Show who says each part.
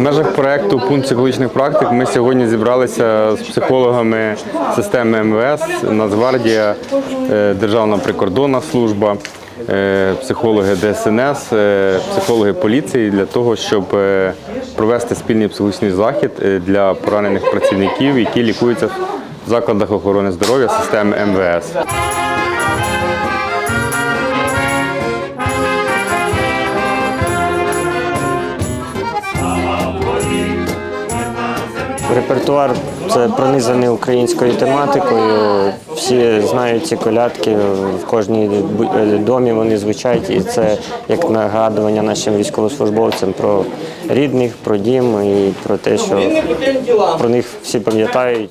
Speaker 1: межах проекту пункт психологічних практик ми сьогодні зібралися з психологами системи МВС, Нацгвардія, е, Державна прикордонна служба, е, психологи ДСНС, е, психологи поліції для того, щоб провести спільний психологічний захід для поранених працівників, які лікуються в закладах охорони здоров'я системи МВС.
Speaker 2: Репертуар це пронизаний українською тематикою. Всі знають ці колядки, в кожній е, домі вони звучать, і це як нагадування нашим військовослужбовцям про рідних, про дім і про те, що про них всі пам'ятають.